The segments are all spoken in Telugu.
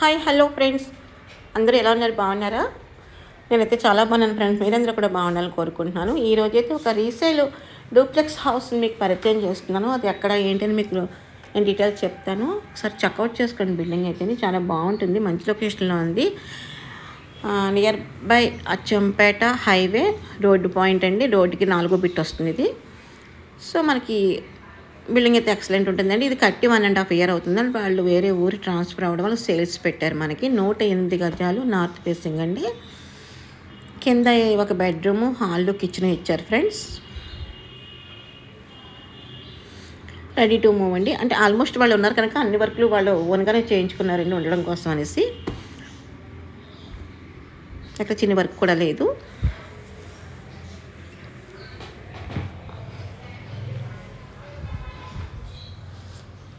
Hi hello friends. అందరూ ఎలా ఉన్నారు? బాగున్నారా? నేనైతే చాలా బాగున్నాను ఫ్రెండ్స్. మీరందరూ కూడా బాగుండాలని కోరుకుంటున్నాను. ఈ రోజైతే ఒక రీసేల్ డూప్లెక్స్ హౌస్ మీకు పరిచయం చేస్తున్నాను. అది ఎక్కడ ఏంటని మీకు నేను డీటెయిల్స్ చెప్తాను. ఒకసారి చెక్అవుట్ చేసుకోండి. బిల్డింగ్ అయితే చాలా బాగుంటుంది. మంచి లొకేషన్లో ఉంది. Nearby Achampet highway road point అండి. రోడ్డుకి నాలుగో బిట్ వస్తుంది ఇది. సో మనకి బిల్డింగ్ అయితే ఎక్సలెంట్ ఉంటుందండి. ఇది కట్టి వన్ అండ్ హాఫ్ ఇయర్ అవుతుందండి వాళ్ళు వేరే ఊరు ట్రాన్స్ఫర్ అవ్వడం వల్ల సేల్స్ పెట్టారు మనకి. నూట ఎనిమిది గజాలు నార్త్ ఫేసింగ్ అండి. కింద ఒక బెడ్రూము హాల్లో కిచెన్ ఇచ్చారు ఫ్రెండ్స్ రెడీ టు మూవ్ అండి. అంటే ఆల్మోస్ట్ వాళ్ళు ఉన్నారు కనుక అన్ని వర్క్లు వాళ్ళు ఓన్గానే చేయించుకున్నారండి ఉండడం కోసం అనేసి. అక్కడ చిన్న వర్క్ కూడా లేదు.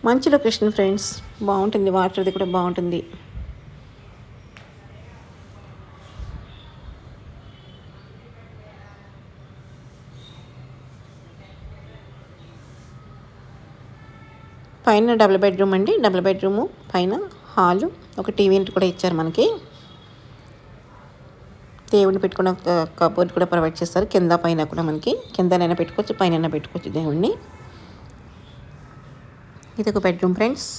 మంచి లొకేషన్ ఫ్రెండ్స్ బాగుంటుంది వాటర్ది కూడా బాగుంటుంది. పైన డబుల్ బెడ్రూమ్ అండి డబుల్ బెడ్రూము పైన హాలు ఒక టీవీ కూడా ఇచ్చారు మనకి. దేవుడిని పెట్టుకున్న కబోర్డ్ కూడా ప్రొవైడ్ చేస్తారు కింద పైన కూడా మనకి కిందనైనా పెట్టుకోవచ్చు పైన పెట్టుకోవచ్చు దేవుడిని ఇది ఒక బెడ్రూమ్ ఫ్రెండ్స్.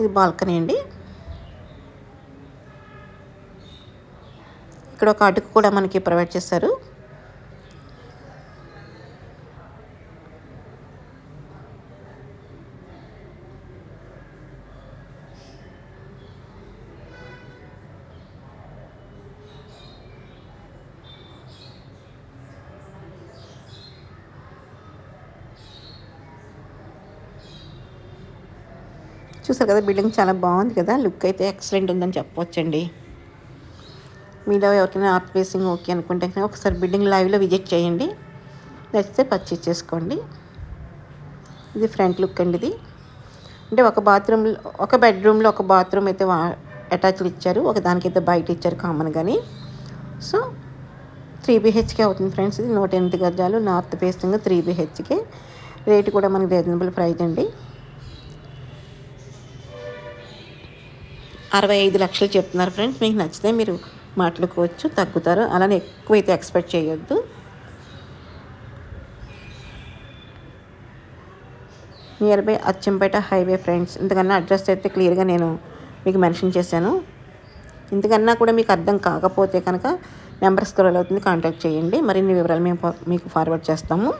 ఇది బాల్కనీ అండి. ఇక్కడ ఒక అటుకు కూడా మనకి ప్రొవైడ్ చేస్తారు. చూసారు కదా బిల్డింగ్ చాలా బాగుంది కదా లుక్ అయితే ఎక్సలెంట్ ఉందని చెప్పవచ్చండి మీలో ఎవరికైనా ఆర్ట్ ప్లేసింగ్ ఓకే అనుకుంటే ఒకసారి బిల్డింగ్ లైవ్లో విజిట్ చేయండి. నచ్చితే పర్చేజ్ చేసుకోండి. ఇది ఫ్రంట్ లుక్ అండి ఇది. అంటే ఒక బాత్రూమ్లో ఒక బెడ్రూమ్లో ఒక బాత్రూమ్ అయితే అటాచ్డ్ ఇచ్చారు. ఒక దానికైతే బయట ఇచ్చారు కామన్ కానీ సో త్రీ బీహెచ్కే అవుతుంది ఫ్రెండ్స్ ఇది. నూట ఎనిమిది గజాలు north facing three BHK rate కూడా మనకి రీజనబుల్ ప్రైస్ అండి. అరవై ఐదు లక్షలు చెప్తున్నారు ఫ్రెండ్స్ మీకు నచ్చితే మీరు మాట్లాడుకోవచ్చు తగ్గుతారు. అలానే ఎక్కువైతే ఎక్స్పెక్ట్ చేయొద్దు. Near by Achampet highway friends ఇంతకన్నా అడ్రస్ అయితే క్లియర్గా నేను మీకు మెన్షన్ చేశాను. ఇంతకన్నా కూడా మీకు అర్థం కాకపోతే కనుక నెంబర్ స్క్రోల్ అవుతుంది కాంటాక్ట్ చేయండి. మరిన్ని వివరాలు మేము మీకు ఫార్వర్డ్ చేస్తాము.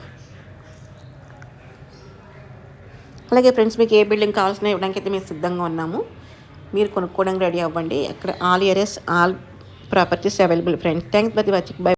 అలాగే ఫ్రెండ్స్ మీకు ఏ బిల్డింగ్ కావాల్సిన ఇవ్వడానికి అయితే మేము సిద్ధంగా ఉన్నాము. మీరు కొనుక్కోవడానికి రెడీ అవ్వండి. అక్కడ all areas all properties available friends thanks by watching bye